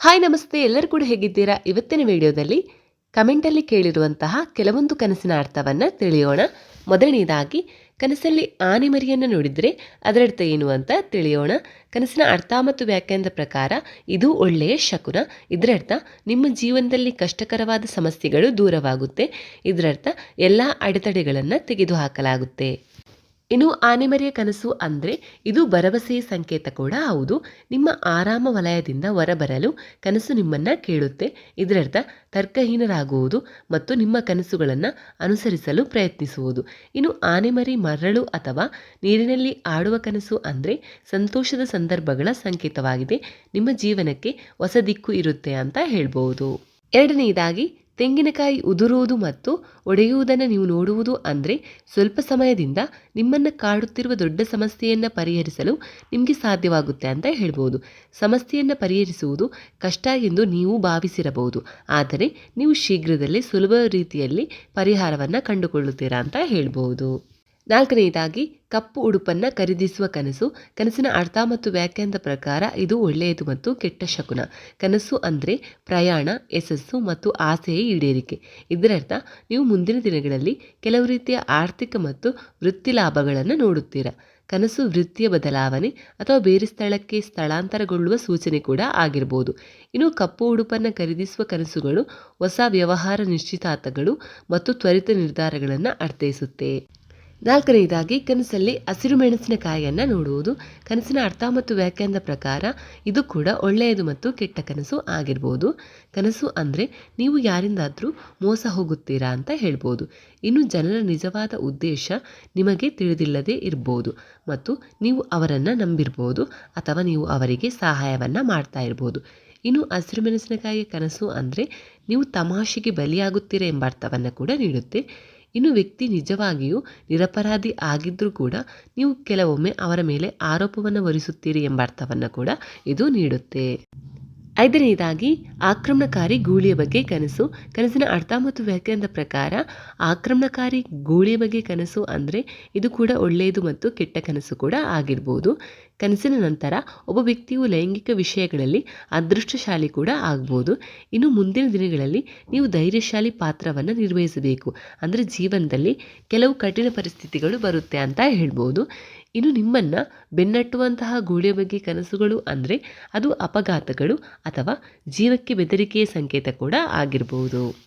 Hi ನಮಸ್ತೆ. ಎಲ್ಲರೂ ಕೂಡ ಹೇಗಿದ್ದೀರಾ? ಇವತ್ತಿನ ವಿಡಿಯೋದಲ್ಲಿ ಕಮೆಂಟಲ್ಲಿ ಕೇಳಿರುವಂತಹ ಕೆಲವೊಂದು ಕನಸಿನ ಅರ್ಥವನ್ನು ತಿಳಿಯೋಣ. ಮೊದಲನೇದಾಗಿ, ಕನಸಲ್ಲಿ ಆನೆ ಮರಿಯನ್ನು ನೋಡಿದರೆ ಅದರರ್ಥ ಏನು ಅಂತ ತಿಳಿಯೋಣ. ಕನಸಿನ ಅರ್ಥ ಮತ್ತು ವ್ಯಾಖ್ಯಾನದ ಪ್ರಕಾರ, ಇದು ಒಳ್ಳೆಯ ಶಕುನ. ಇದರರ್ಥ, ನಿಮ್ಮ ಜೀವನದಲ್ಲಿ ಕಷ್ಟಕರವಾದ ಸಮಸ್ಯೆಗಳು ದೂರವಾಗುತ್ತೆ. ಇದರರ್ಥ, ಎಲ್ಲ ಅಡೆತಡೆಗಳನ್ನು ತೆಗೆದುಹಾಕಲಾಗುತ್ತೆ. ಇನ್ನು ಆನೆಮರಿಯ ಕನಸು ಅಂದರೆ ಇದು ಭರವಸೆಯ ಸಂಕೇತ ಕೂಡ ಹೌದು. ನಿಮ್ಮ ಆರಾಮ ವಲಯದಿಂದ ಹೊರಬರಲು ಕನಸು ನಿಮ್ಮನ್ನು ಕೇಳುತ್ತೆ. ಇದರರ್ಥ ತರ್ಕಹೀನರಾಗುವುದು ಮತ್ತು ನಿಮ್ಮ ಕನಸುಗಳನ್ನು ಅನುಸರಿಸಲು ಪ್ರಯತ್ನಿಸುವುದು. ಇನ್ನು ಆನೆಮರಿ, ಮರಳು ಅಥವಾ ನೀರಿನಲ್ಲಿ ಆಡುವ ಕನಸು ಅಂದರೆ ಸಂತೋಷದ ಸಂದರ್ಭಗಳ ಸಂಕೇತವಾಗಿದೆ. ನಿಮ್ಮ ಜೀವನಕ್ಕೆ ಹೊಸ ದಿಕ್ಕು ಇರುತ್ತೆ ಅಂತ ಹೇಳ್ಬೋದು. ಎರಡನೆಯದಾಗಿ ತೆಂಗಿನಕಾಯಿ ಉದುರುವುದು ಮತ್ತು ಒಡೆಯುವುದನ್ನು ನೀವು ನೋಡುವುದು ಅಂದರೆ ಸ್ವಲ್ಪ ಸಮಯದಿಂದ ನಿಮ್ಮನ್ನು ಕಾಡುತ್ತಿರುವ ದೊಡ್ಡ ಸಮಸ್ಯೆಯನ್ನು ಪರಿಹರಿಸಲು ನಿಮಗೆ ಸಾಧ್ಯವಾಗುತ್ತೆ ಅಂತ ಹೇಳ್ಬೋದು. ಸಮಸ್ಯೆಯನ್ನು ಪರಿಹರಿಸುವುದು ಕಷ್ಟ ಎಂದು ನೀವು ಭಾವಿಸಿರಬಹುದು. ಆದರೆ ನೀವು ಶೀಘ್ರದಲ್ಲೇ ಸುಲಭ ರೀತಿಯಲ್ಲಿ ಪರಿಹಾರವನ್ನು ಕಂಡುಕೊಳ್ಳುತ್ತೀರಾ ಅಂತ ಹೇಳ್ಬೋದು. ನಾಲ್ಕನೆಯದಾಗಿ ಕಪ್ಪು ಉಡುಪನ್ನು ಖರೀದಿಸುವ ಕನಸು. ಕನಸಿನ ಅರ್ಥ ಮತ್ತು ವ್ಯಾಖ್ಯಾನದ ಪ್ರಕಾರ ಇದು ಒಳ್ಳೆಯದು ಮತ್ತು ಕೆಟ್ಟ ಶಕುನ. ಕನಸು ಅಂದರೆ ಪ್ರಯಾಣ, ಯಶಸ್ಸು ಮತ್ತು ಆಸೆಯ ಈಡೇರಿಕೆ. ಇದರರ್ಥ, ನೀವು ಮುಂದಿನ ದಿನಗಳಲ್ಲಿ ಕೆಲವು ರೀತಿಯ ಆರ್ಥಿಕ ಮತ್ತು ವೃತ್ತಿ ಲಾಭಗಳನ್ನು ನೋಡುತ್ತೀರಾ. ಕನಸು ವೃತ್ತಿಯ ಬದಲಾವಣೆ ಅಥವಾ ಬೇರೆ ಸ್ಥಳಕ್ಕೆ ಸ್ಥಳಾಂತರಗೊಳ್ಳುವ ಸೂಚನೆ ಕೂಡ ಆಗಿರ್ಬೋದು. ಇನ್ನು ಕಪ್ಪು ಉಡುಪನ್ನು ಖರೀದಿಸುವ ಕನಸುಗಳು ಹೊಸ ವ್ಯವಹಾರ ನಿಶ್ಚಿತಾರ್ಥಗಳು ಮತ್ತು ತ್ವರಿತ ನಿರ್ಧಾರಗಳನ್ನು ಅರ್ಥೈಸುತ್ತೆ. ನಾಲ್ಕನೆಯದಾಗಿ, ಕನಸಲ್ಲಿ ಹಸಿರು ಮೆಣಸಿನಕಾಯಿಯನ್ನು ನೋಡುವುದು. ಕನಸಿನ ಅರ್ಥ ಮತ್ತು ವ್ಯಾಖ್ಯಾನದ ಪ್ರಕಾರ, ಇದು ಕೂಡ ಒಳ್ಳೆಯದು ಮತ್ತು ಕೆಟ್ಟ ಕನಸು ಆಗಿರ್ಬೋದು. ಕನಸು ಅಂದರೆ ನೀವು ಯಾರಿಂದಾದರೂ ಮೋಸ ಹೋಗುತ್ತೀರಾ ಅಂತ ಹೇಳ್ಬೋದು. ಇನ್ನು ಜನರ ನಿಜವಾದ ಉದ್ದೇಶ ನಿಮಗೆ ತಿಳಿದಿಲ್ಲದೆ ಇರ್ಬೋದು ಮತ್ತು ನೀವು ಅವರನ್ನು ನಂಬಿರ್ಬೋದು ಅಥವಾ ನೀವು ಅವರಿಗೆ ಸಹಾಯವನ್ನು ಮಾಡ್ತಾ ಇರ್ಬೋದು. ಇನ್ನು ಹಸಿರು ಮೆಣಸಿನಕಾಯಿಯ ಕನಸು ಅಂದರೆ ನೀವು ತಮಾಷೆಗೆ ಬಲಿಯಾಗುತ್ತೀರಾ ಎಂಬ ಅರ್ಥವನ್ನು ಕೂಡ ನೀಡುತ್ತೆ. ಇನ್ನು ವ್ಯಕ್ತಿ ನಿಜವಾಗಿಯೂ ನಿರಪರಾಧಿ ಆಗಿದ್ದರೂ ಕೂಡ ನೀವು ಕೆಲವೊಮ್ಮೆ ಅವರ ಮೇಲೆ ಆರೋಪವನ್ನು ಹೊರಿಸುತ್ತೀರಿ ಎಂಬ ಅರ್ಥವನ್ನು ಕೂಡ ಇದು ನೀಡುತ್ತೆ. ಐದನೆಯದಾಗಿ, ಆಕ್ರಮಣಕಾರಿ ಗೂಳಿಯ ಬಗ್ಗೆ ಕನಸು. ಕನಸಿನ ಅರ್ಥ ಮತ್ತು ವ್ಯಾಖ್ಯಾನದ ಪ್ರಕಾರ, ಆಕ್ರಮಣಕಾರಿ ಗೂಳಿಯ ಬಗ್ಗೆ ಕನಸು ಅಂದರೆ ಇದು ಕೂಡ ಒಳ್ಳೆಯದು ಮತ್ತು ಕೆಟ್ಟ ಕನಸು ಕೂಡ ಆಗಿರ್ಬೋದು. ಕನಸಿನ ನಂತರ ಒಬ್ಬ ವ್ಯಕ್ತಿಯು ಲೈಂಗಿಕ ವಿಷಯಗಳಲ್ಲಿ ಅದೃಷ್ಟಶಾಲಿ ಕೂಡ ಆಗ್ಬೋದು. ಇನ್ನು ಮುಂದಿನ ದಿನಗಳಲ್ಲಿ ನೀವು ಧೈರ್ಯಶಾಲಿ ಪಾತ್ರವನ್ನು ನಿರ್ವಹಿಸಬೇಕು. ಅಂದರೆ ಜೀವನದಲ್ಲಿ ಕೆಲವು ಕಠಿಣ ಪರಿಸ್ಥಿತಿಗಳು ಬರುತ್ತೆ ಅಂತ ಹೇಳ್ಬೋದು. ಇನ್ನು ನಿಮ್ಮನ್ನು ಬೆನ್ನಟ್ಟುವಂತಹ ಗೋಳಿಯ ಬಗ್ಗೆ ಕನಸುಗಳು ಅಂದರೆ ಅದು ಅಪಘಾತಗಳು ಅಥವಾ ಜೀವಕ್ಕೆ ಬೆದರಿಕೆಯ ಸಂಕೇತ ಕೂಡ ಆಗಿರ್ಬೋದು.